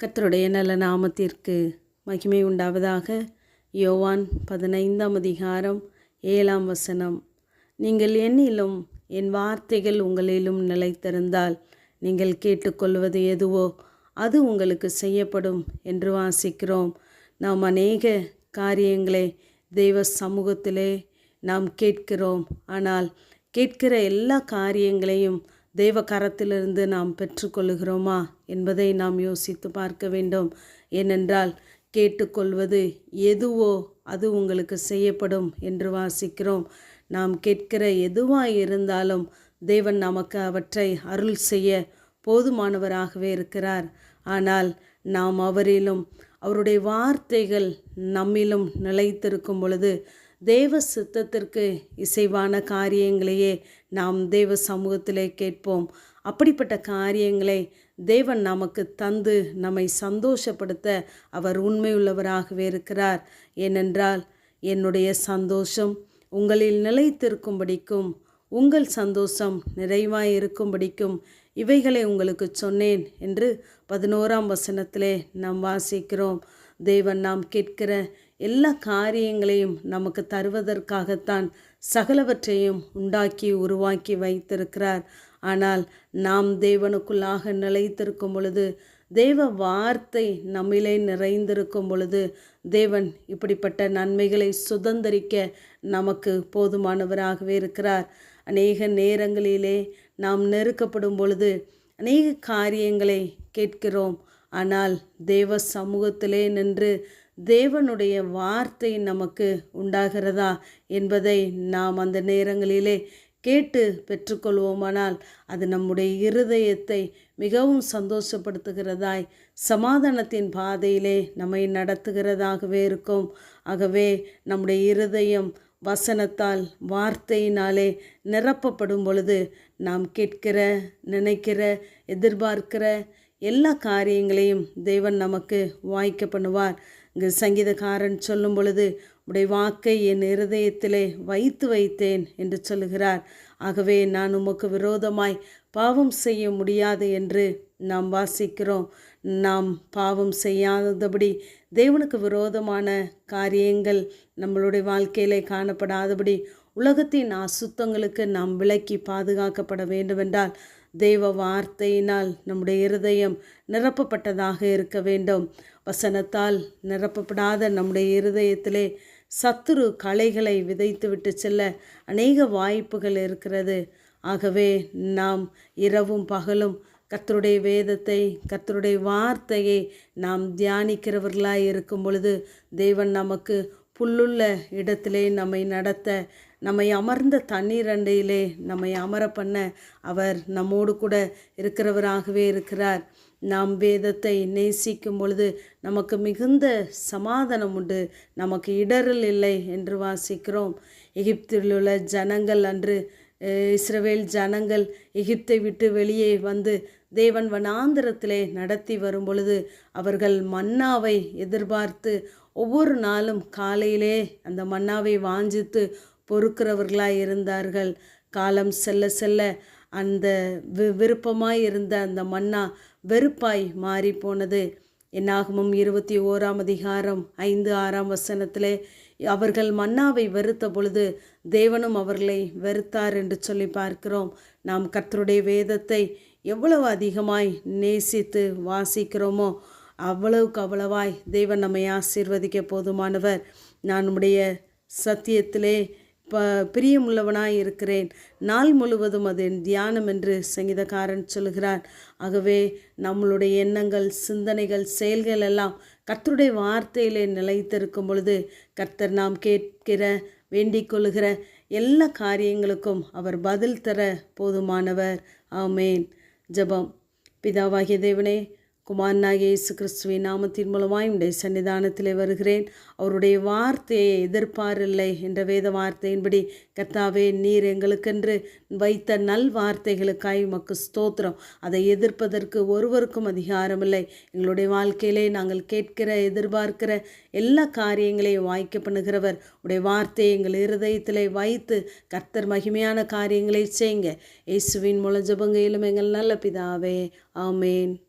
கத்தருடைய நல்ல நாமத்திற்கு மகிமை உண்டாவதாக. யோவான் பதினைந்தாம் அதிகாரம் ஏழாம் வசனம். நீங்கள் என்னிலும் என் வார்த்தைகள் உங்களிலும் நிலைத்திருந்தால் நீங்கள் கேட்டுக்கொள்வது எதுவோ அது உங்களுக்கு செய்யப்படும் என்று வாசிக்கிறோம். நாம் அநேக காரியங்களை தெய்வ சமூகத்திலே நாம் கேட்கிறோம். ஆனால் கேட்கிற எல்லா காரியங்களையும் தெய்வ கரத்திலிருந்து நாம் பெற்றுக்கொள்கிறோமா என்பதை நாம் யோசித்து பார்க்க வேண்டும். ஏனென்றால் கேட்டுக்கொள்வது எதுவோ அது உங்களுக்கு செய்யப்படும் என்று வாசிக்கிறோம். நாம் கேட்கிற எதுவாக இருந்தாலும் தேவன் நமக்கு அவற்றை அருள் செய்ய போதுமானவராகவே இருக்கிறார். ஆனால் நாம் அவரிலும் அவருடைய வார்த்தைகள் நம்மிலும் நிலைத்திருக்கும் பொழுது தேவ சித்தத்திற்கு இசைவான காரியங்களையே நாம் தேவ சமூகத்திலே கேட்போம். அப்படிப்பட்ட காரியங்களை தேவன் நமக்கு தந்து நம்மை சந்தோஷப்படுத்த அவர் உண்மையுள்ளவராகவே இருக்கிறார். ஏனென்றால் என்னுடைய சந்தோஷம் உங்களில் நிலைத்திருக்கும்படிக்கும் உங்கள் சந்தோஷம் நிறைவாய் இருக்கும்படிக்கும் இவைகளை உங்களுக்கு சொன்னேன் என்று பதினோராம் வசனத்திலே நாம் வாசிக்கிறோம். தேவன் நாம் கேட்கிற எல்லா காரியங்களையும் நமக்கு தருவதற்காகத்தான் சகலவற்றையும் உண்டாக்கி உருவாக்கி வைத்திருக்கிறார். ஆனால் நாம் தேவனுக்குள்ளாக நிலைத்திருக்கும் பொழுது தேவ வார்த்தை நம்மிலே நிறைந்திருக்கும் பொழுது தேவன் இப்படிப்பட்ட நன்மைகளை சுதந்திரிக்க நமக்கு போதுமானவராகவே இருக்கிறார். அநேக நேரங்களிலே நாம் நெருக்கப்படும் பொழுது அநேக காரியங்களை கேட்கிறோம். ஆனால் தேவ சமூகத்திலே நின்று தேவனுடைய வார்த்தை நமக்கு உண்டாகிறதா என்பதை நாம் அந்த நேரங்களிலே கேட்டு பெற்றுக்கொள்வோமானால் அது நம்முடைய இருதயத்தை மிகவும் சந்தோஷப்படுத்துகிறதாய் சமாதானத்தின் பாதையிலே நம்மை நடத்துகிறதாகவே இருக்கும். ஆகவே நம்முடைய இருதயம் வசனத்தால் வார்த்தையினாலே நிரப்பப்படும் பொழுது நாம் கேட்கிற நினைக்கிற எதிர்பார்க்கிற எல்லா காரியங்களையும் தேவன் நமக்கு வாய்க்க பண்ணுவார். இங்கு சங்கீதக்காரன் சொல்லும் பொழுது உடைய வாக்கை என் இருதயத்திலே வைத்து வைத்தேன் என்று சொல்லுகிறார். ஆகவே நான் உமக்கு விரோதமாய் பாவம் செய்ய முடியாது என்று நாம் வாசிக்கிறோம். நாம் பாவம் செய்யாதபடி தேவனுக்கு விரோதமான காரியங்கள் நம்மளுடைய வாழ்க்கையிலே காணப்படாதபடி உலகத்தின் அசுத்தங்களுக்கு நாம் விலக்கி பாதுகாக்கப்பட வேண்டுமென்றால் தெய்வ வார்த்தையினால் நம்முடைய இருதயம் நிரப்பப்பட்டதாக இருக்க வேண்டும். வசனத்தால் நிரப்பப்படாத நம்முடைய இருதயத்திலே சத்துரு களைகளை விதைத்துவிட்டு செல்ல அநேக வாய்ப்புகள் இருக்கிறது. ஆகவே நாம் இரவும் பகலும் கத்தருடைய வேதத்தை கத்தருடைய வார்த்தையை நாம் தியானிக்கிறவர்களாய் இருக்கும் பொழுது தேவன் நமக்கு புல்லுள்ள இடத்திலே நம்மை நடத்த நம்மை அமர்ந்த தண்ணீர் அண்டையிலே நம்மை அமர பண்ண அவர் நம்மோடு கூட இருக்கிறவராகவே இருக்கிறார். நாம் வேதத்தை நேசிக்கும் பொழுது நமக்கு மிகுந்த சமாதானம் உண்டு. நமக்கு இடரல் இல்லை என்று வாசிக்கிறோம். எகிப்திலுள்ள ஜனங்கள் அன்று இஸ்ரவேல் ஜனங்கள் எகிப்தை விட்டு வெளியே வந்து தேவன் வனாந்திரத்திலே நடத்தி வரும் பொழுது அவர்கள் மன்னாவை எதிர்பார்த்து ஒவ்வொரு நாளும் காலையிலே அந்த மன்னாவை வாஞ்சித்து பொறுக்கிறவர்களாக இருந்தார்கள். காலம் செல்ல செல்ல அந்த வி விருப்பமாய் இருந்த அந்த மன்னா வெறுப்பாய் மாறி போனது என்னாகமும் இருபத்தி ஓராம் அதிகாரம் ஐந்து ஆறாம் வசனத்திலே அவர்கள் மன்னாவை வெறுத்த பொழுது தேவனும் அவர்களை வெறுத்தார் என்று சொல்லி பார்க்கிறோம். நாம் கர்த்தருடைய வேதத்தை எவ்வளவு அதிகமாய் நேசித்து வாசிக்கிறோமோ அவ்வளவுக்கு அவ்வளவாய் தேவன் நம்மை ஆசீர்வதிக்க போதுமானவர். நான் நம்முடைய சத்தியத்திலே ப பிரியமுள்ளவனாய் இருக்கிறேன். நாள் முழுவதும் அது என் தியானம் என்று சங்கீதக்காரன் சொல்கிறார் ஆகவே நம்மளுடைய எண்ணங்கள் சிந்தனைகள் செயல்கள் எல்லாம் கர்த்தருடைய வார்த்தையிலே நிலைத்திருக்கும் பொழுது கர்த்தர் நாம் கேட்கிற வேண்டிக் எல்லா காரியங்களுக்கும் அவர் பதில் தர போதுமானவர். ஆமேன். ஜபம். பிதாவாகிய தேவனே குமாரனாகிய இயேசு கிறிஸ்துவின் நாமத்தின் மூலமாய் உடைய சன்னிதானத்திலே வருகிறேன். அவருடைய வார்த்தையை எதிர்பாரில்லை என்ற வேத வார்த்தையின்படி கர்த்தாவே நீர் எங்களுக்கென்று வைத்த நல் வார்த்தைகளுக்காய் உமக்கு ஸ்தோத்திரம். அதை எதிர்ப்பதற்கு ஒருவருக்கும் அதிகாரமில்லை. எங்களுடைய வாழ்க்கையிலே நாங்கள் கேட்கிற எதிர்பார்க்கிற எல்லா காரியங்களையும் வாய்க்க பண்ணுகிறவர். உடைய வார்த்தையை எங்கள் இருதயத்திலே வைத்து கர்த்தர் மகிமையான காரியங்களை செய்யுங்க. இயேசுவின் மூலம் ஜபங்கையிலும் எங்கள் நல்ல பிதாவே. ஆமேன்.